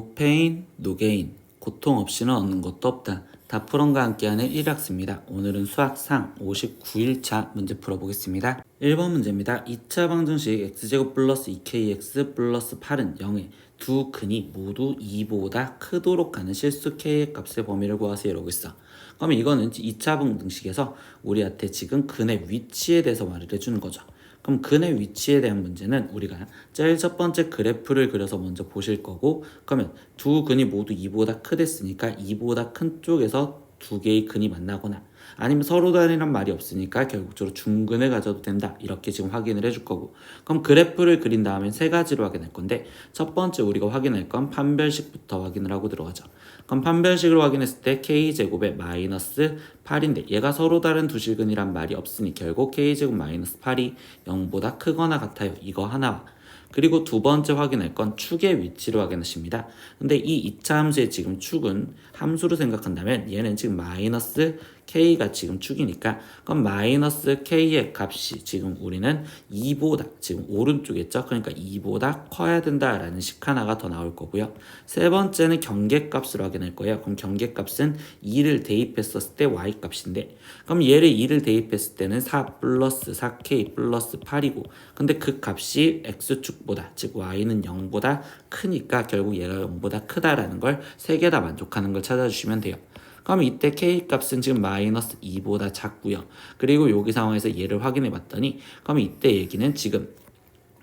노페인, 노게인, 고통 없이는 얻는 것도 없다. 다프론과 함께하는 1학습니다. 오늘은 수학상 59일차 문제 풀어보겠습니다. 1번 문제입니다. 2차 방정식 x제곱 플러스 2kx 플러스 8은 0에 두 근이 모두 2보다 크도록 하는 실수 k의 값의 범위를 구하세요 이러고 있어. 그럼 이거는 2차 방정식에서 우리한테 지금 근의 위치에 대해서 말을 해주는 거죠. 그럼 근의 위치에 대한 문제는 우리가 제일 첫 번째 그래프를 그려서 먼저 보실 거고 그러면 두 근이 모두 2보다 크댔으니까 2보다 큰 쪽에서 두 개의 근이 만나거나 아니면 서로 다르란 말이 없으니까 결국적으로 중근을 가져도 된다. 이렇게 지금 확인을 해줄 거고. 그럼 그래프를 그린 다음에 세 가지로 확인할 건데 첫 번째 우리가 확인할 건 판별식부터 확인을 하고 들어가죠. 그럼 판별식을 확인했을 때 k제곱에 마이너스 8인데 얘가 서로 다른 두 실근이란 말이 없으니 결국 k제곱 마이너스 8이 0보다 크거나 같아요. 이거 하나와. 그리고 두 번째 확인할 건 축의 위치를 확인하십니다. 근데 이 2차 함수의 지금 축은 함수로 생각한다면 얘는 지금 마이너스 k가 지금 축이니까 그럼 마이너스 k의 값이 지금 우리는 2보다 지금 오른쪽에 있죠. 그러니까 2보다 커야 된다라는 식 하나가 더 나올 거고요. 세 번째는 경계값으로 확인할 거예요. 그럼 경계값은 2를 대입했었을 때 y 값인데 그럼 얘를 2를 대입했을 때는 4 플러스 4k 플러스 8이고 근데 그 값이 x축보다 즉 y는 0보다 크니까 결국 얘가 0보다 크다라는 걸 세 개 다 만족하는 걸 찾아주시면 돼요. 그럼 이때 k 값은 지금 마이너스 2보다 작고요. 그리고 여기 상황에서 얘를 확인해 봤더니 그럼 이때 얘기는 지금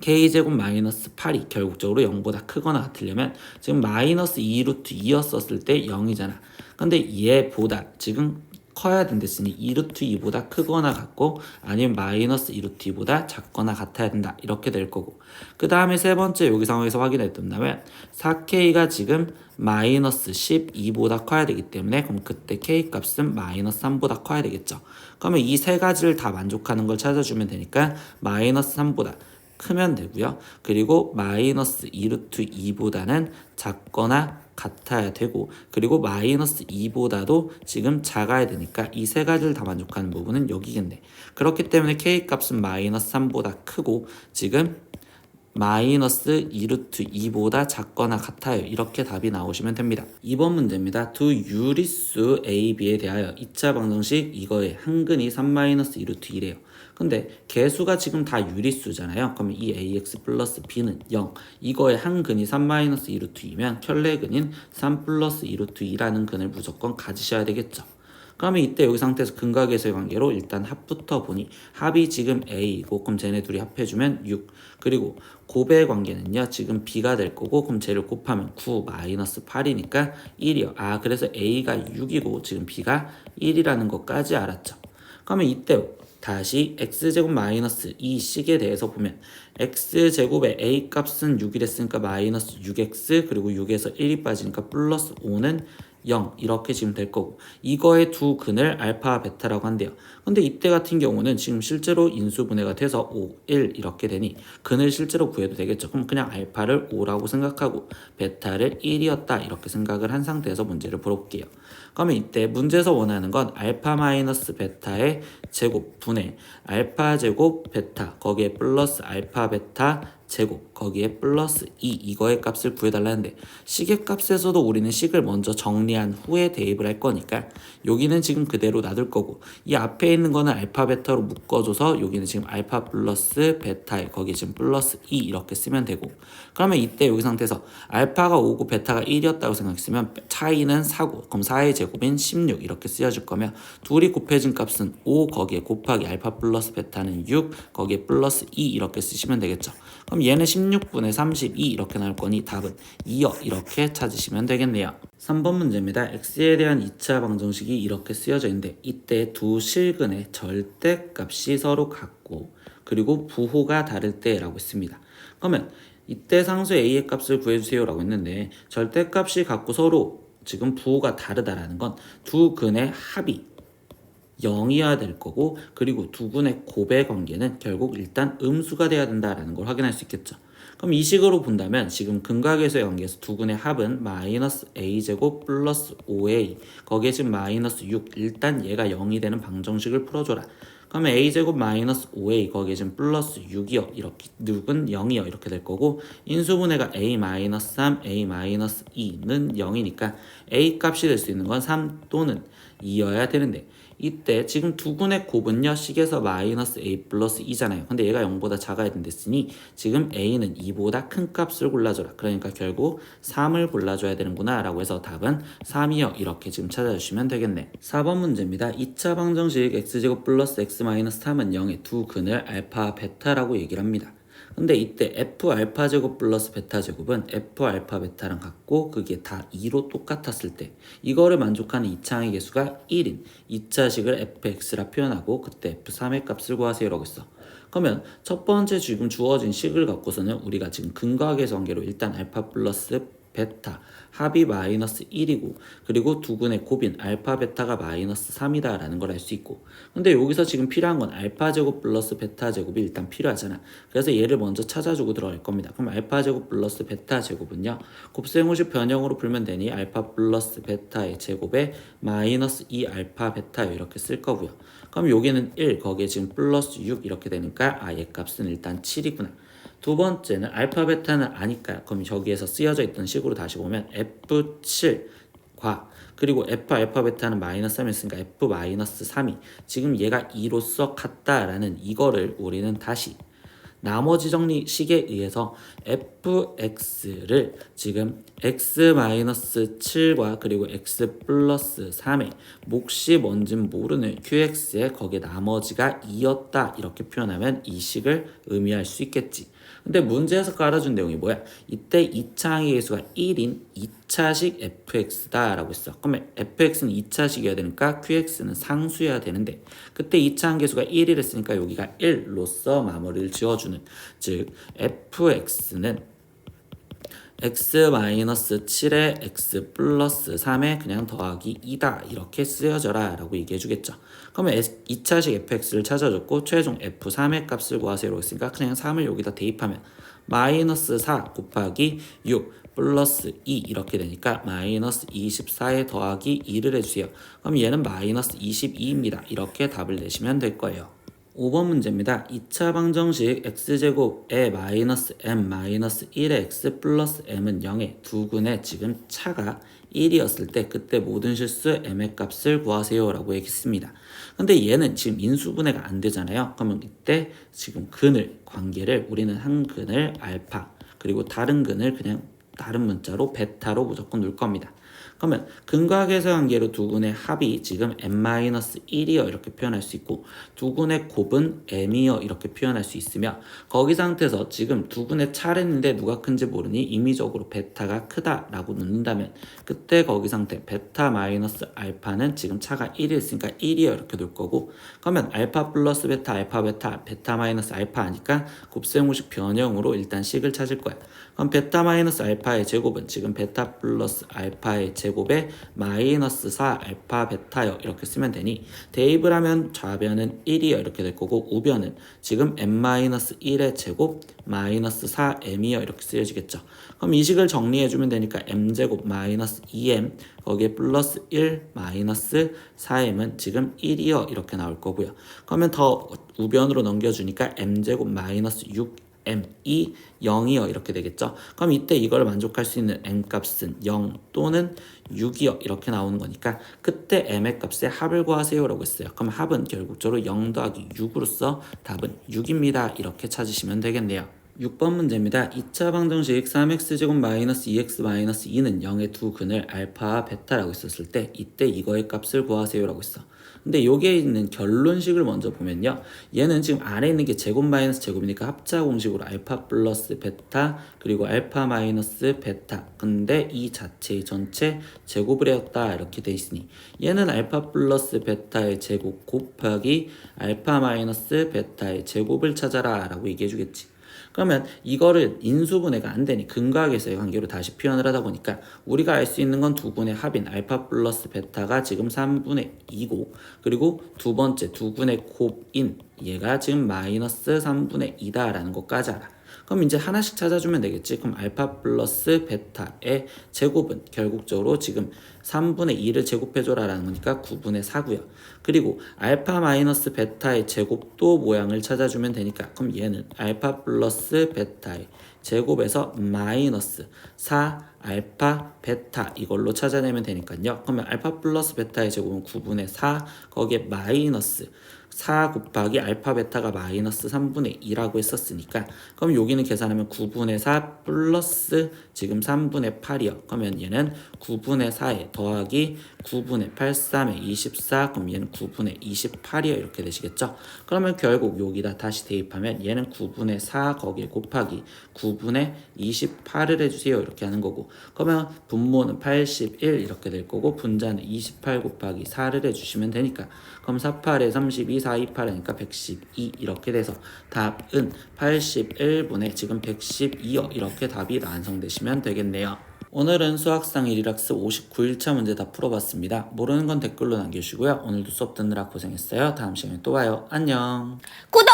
k제곱 마이너스 8이 결국적으로 0보다 크거나 같으려면 지금 마이너스 2루트 2였었을 때 0이잖아. 근데 얘보다 지금 커야 된댔으니 2루트 2보다 크거나 같고 아니면 마이너스 2루트 2보다 작거나 같아야 된다. 이렇게 될 거고. 그 다음에 세 번째 여기 상황에서 확인했던다면 4K가 지금 마이너스 12보다 커야 되기 때문에 그럼 그때 K 값은 마이너스 3보다 커야 되겠죠. 그러면 이 세 가지를 다 만족하는 걸 찾아주면 되니까 마이너스 3보다 크면 되고요. 그리고 마이너스 2루트 2보다는 작거나 같아야 되고 그리고 마이너스 2보다도 지금 작아야 되니까 이 세 가지를 다 만족하는 부분은 여기겠네. 그렇기 때문에 k 값은 마이너스 3보다 크고 지금 마이너스 2루트 2보다 작거나 같아요. 이렇게 답이 나오시면 됩니다. 2번 문제입니다. 두 유리수 A, B에 대하여 2차 방정식 이거의 한근이 3 마이너스 2루트 1이에요. 근데 개수가 지금 다 유리수잖아요. 그러면 이 ax 플러스 b는 0. 이거의 한 근이 3 마이너스 2루트 2면 켤레근인 3 플러스 2루트 2라는 근을 무조건 가지셔야 되겠죠. 그러면 이때 여기 상태에서 근각에서의 관계로 일단 합부터 보니 합이 지금 A이고 그럼 쟤네 둘이 합해주면 6 그리고 곱의 관계는요 지금 B가 될 거고 그럼 쟤를 곱하면 9 마이너스 8이니까 1이요 아 그래서 A가 6이고 지금 B가 1이라는 것까지 알았죠 그러면 이때 다시 x제곱 마이너스 이 식에 대해서 보면 x제곱의 a 값은 6이랬으니까 마이너스 6x 그리고 6에서 1이 빠지니까 플러스 5는 0 이렇게 지금 될 거고 이거의 두 근을 알파 베타라고 한대요. 근데 이때 같은 경우는 지금 실제로 인수분해가 돼서 5, 1 이렇게 되니 근을 실제로 구해도 되겠죠. 그럼 그냥 알파를 5라고 생각하고 베타를 1이었다 이렇게 생각을 한 상태에서 문제를 풀어볼게요. 그러면 이때 문제에서 원하는 건 알파 마이너스 베타의 제곱 분의 알파 제곱 베타 거기에 플러스 알파 베타 제곱 거기에 플러스 2 이거의 값을 구해달라는데 식의 값에서도 우리는 식을 먼저 정리한 후에 대입을 할 거니까 여기는 지금 그대로 놔둘 거고 이 앞에 있는 거는 알파 베타로 묶어줘서 여기는 지금 알파 플러스 베타에 거기에 지금 플러스 2 이렇게 쓰면 되고 그러면 이때 여기 상태에서 알파가 5고 베타가 1이었다고 생각했으면 차이는 4고 그럼 4의 제곱인 16 이렇게 쓰여질 거면 둘이 곱해진 값은 5 거기에 곱하기 알파 플러스 베타는 6 거기에 플러스 2 이렇게 쓰시면 되겠죠. 그럼 얘는 16 분의 32 이렇게 나올 거니 답은 2여 이렇게 찾으시면 되겠네요. 3번 문제입니다. x에 대한 2차 방정식이 이렇게 쓰여져 있는데 이때 두 실근의 절대값이 서로 같고 그리고 부호가 다를 때라고 했습니다. 그러면 이때 상수 a의 값을 구해주세요 라고 했는데 절대값이 같고 서로 지금 부호가 다르다라는 건 두 근의 합이 0이어야 될 거고 그리고 두 군의 곱의 관계는 결국 일단 음수가 돼야 된다라는 걸 확인할 수 있겠죠. 그럼 이 식으로 본다면 지금 근각에서의 관계에서 두 군의 합은 마이너스 a제곱 플러스 5a 거기에 지금 마이너스 6 일단 얘가 0이 되는 방정식을 풀어줘라. 그러면 a제곱 마이너스 5a 거기에 지금 플러스 6이요 이렇게 6은 0이요 이렇게 될 거고 인수분해가 a 마이너스 3 a 마이너스 2는 0이니까 a 값이 될 수 있는 건 3 또는 2여야 되는데 이때 지금 두 군의 곱은요 식에서 마이너스 a 플러스 2잖아요. 근데 얘가 0보다 작아야 된댔으니 지금 a는 2보다 큰 값을 골라줘라. 그러니까 결국 3을 골라줘야 되는구나 라고 해서 답은 3이요. 이렇게 지금 찾아주시면 되겠네. 4번 문제입니다. 2차 방정식 x제곱 플러스 x 마이너스 3은 0의 두 근을 알파 베타라고 얘기를 합니다 근데 이때 f 알파 제곱 플러스 베타 제곱은 f 알파 베타랑 같고 그게 다 2로 똑같았을 때 이거를 만족하는 이차항의 개수가 1인 2차식을 fx라 표현하고 그때 f3의 값을 구하세요라고 했어. 그러면 첫 번째 지금 주어진 식을 갖고서는 우리가 지금 근거하계수 관계로 일단 알파 플러스 베타 합이 마이너스 1이고 그리고 두근의 곱인 알파 베타가 마이너스 3이다 라는 걸 알 수 있고. 근데 여기서 지금 필요한 건 알파 제곱 플러스 베타 제곱이 일단 필요하잖아. 그래서 얘를 먼저 찾아주고 들어갈 겁니다. 그럼 알파 제곱 플러스 베타 제곱은요? 곱셈호식 변형으로 풀면 되니 알파 플러스 베타의 제곱에 마이너스 2 알파 베타 이렇게 쓸 거고요. 그럼 여기는 1 거기에 지금 플러스 6 이렇게 되니까 아얘 값은 일단 7이구나 두 번째는 알파 베타는 아니까 그럼 저기에서 쓰여져 있던 식으로 다시 보면 F7과 그리고 F 알파 베타는 마이너스 3이었으니까 F 마이너스 3이 지금 얘가 2로서 같다라는 이거를 우리는 다시 나머지 정리식에 의해서 fx를 지금 x-7과 그리고 x 플러스 3의 몫이 뭔진 모르는 qx에 거기에 나머지가 2였다 이렇게 표현하면 이 식을 의미할 수 있겠지. 근데 문제에서 깔아준 내용이 뭐야? 이때 2차항의 개수가 1인 2차식 fx다 라고 했어. 그러면 fx는 2차식이어야 되니까 qx는 상수여야 되는데 그때 2차항 개수가 1이랬으니까 여기가 1로서 마무리를 지어주는 즉 fx는 x-7에 x 플러스 3에 그냥 더하기 2다 이렇게 쓰여져라 라고 얘기해 주겠죠 그러면 2차식 fx를 찾아줬고 최종 f3의 값을 구하세요 했으니까 그냥 3을 여기다 대입하면 마이너스 4 곱하기 6 플러스 2 이렇게 되니까 마이너스 24에 더하기 2를 해주세요. 그럼 얘는 마이너스 22입니다. 이렇게 답을 내시면 될 거예요 5번 문제입니다. 2차 방정식 x제곱에 마이너스 m 마이너스 1의 x 플러스 m은 0의 두 근의 지금 차가 1이었을 때 그때 모든 실수 m의 값을 구하세요 라고 얘기했습니다. 근데 얘는 지금 인수분해가 안 되잖아요. 그러면 이때 지금 근을 관계를 우리는 한 근을 알파 그리고 다른 근을 그냥 다른 문자로 베타로 무조건 놓을 겁니다. 그러면 근과계수 관계로 두 군의 합이 지금 n-1이요 이렇게 표현할 수 있고 두 군의 곱은 m이요 이렇게 표현할 수 있으며 거기 상태에서 지금 두 군의 차례인데 누가 큰지 모르니 임의적으로 베타가 크다라고 놓는다면 그때 거기 상태 베타 마이너스 알파는 지금 차가 1이었으니까 1이요 이렇게 놓을 거고 그러면 알파 플러스 베타 알파 베타 베타 마이너스 알파 하니까 곱셈공식 변형으로 일단 식을 찾을 거야. 그럼 베타 마이너스 알파의 제곱은 지금 베타 플러스 알파의 제곱 에 마이너스 4 알파 베타요 이렇게 쓰면 되니 대입을 하면 좌변은 1이요 이렇게 될 거고 우변은 지금 m 마이너스 1의 제곱 마이너스 4m이요 이렇게 쓰여지겠죠. 그럼 이 식을 정리해주면 되니까 m제곱 마이너스 2m 거기에 플러스 1 마이너스 4m은 지금 1이요 이렇게 나올 거고요. 그러면 더 우변으로 넘겨주니까 m제곱 마이너스 6 m2 0이요. 이렇게 되겠죠? 그럼 이때 이걸 만족할 수 있는 m 값은 0 또는 6이요. 이렇게 나오는 거니까 그때 m의 값의 합을 구하세요 라고 했어요. 그럼 합은 결국적으로 0 더하기 6으로서 답은 6입니다. 이렇게 찾으시면 되겠네요. 6번 문제입니다. 2차 방정식 3x제곱 마이너스 2x 마이너스 2는 0의 두 근을 알파와 베타라고 있었을 때 이때 이거의 값을 구하세요 라고 했어. 근데 여기에 있는 결론식을 먼저 보면요. 얘는 지금 안에 있는 게 제곱 마이너스 제곱이니까 합차 공식으로 알파 플러스 베타 그리고 알파 마이너스 베타 근데 이 자체의 전체 제곱을 해왔다 이렇게 돼 있으니 얘는 알파 플러스 베타의 제곱 곱하기 알파 마이너스 베타의 제곱을 찾아라 라고 얘기해 주겠지. 그러면 이거를 인수분해가 안 되니 근과계수의 관계로 다시 표현을 하다 보니까 우리가 알 수 있는 건두 분의 합인 알파 플러스 베타가 지금 3분의 2고 그리고 두 번째 두 분의 곱인 얘가 지금 마이너스 3분의 2다라는 것까지 알아. 그럼 이제 하나씩 찾아주면 되겠지. 그럼 알파 플러스 베타의 제곱은 결국적으로 지금 3분의 2를 제곱해줘라라는 거니까 9분의 4고요. 그리고 알파 마이너스 베타의 제곱도 모양을 찾아주면 되니까 그럼 얘는 알파 플러스 베타의 제곱에서 마이너스 4 알파 베타 이걸로 찾아내면 되니까요. 그러면 알파 플러스 베타의 제곱은 9분의 4 거기에 마이너스 4 곱하기 알파 베타가 마이너스 3분의 2라고 했었으니까 그럼 여기는 계산하면 9분의 4 플러스 지금 3분의 8이요. 그러면 얘는 9분의 4에 더하기 9분의 8, 3에 24 그럼 얘는 9분의 28이요. 이렇게 되시겠죠? 그러면 결국 여기다 다시 대입하면 얘는 9분의 4 거기에 곱하기 9분의 28을 해주세요. 이렇게 하는 거고 그러면 분모는 81 이렇게 될 거고 분자는 28 곱하기 4를 해주시면 되니까 그럼 48에 32, 4, 28하니까 112 이렇게 돼서 답은 81분의 지금 112요 이렇게 답이 완성되시면 되겠네요. 오늘은 수학상 1이락스 59일차 문제 다 풀어봤습니다. 모르는 건 댓글로 남겨주시고요. 오늘도 수업 듣느라 고생했어요. 다음 시간에 또 봐요. 안녕. 구독!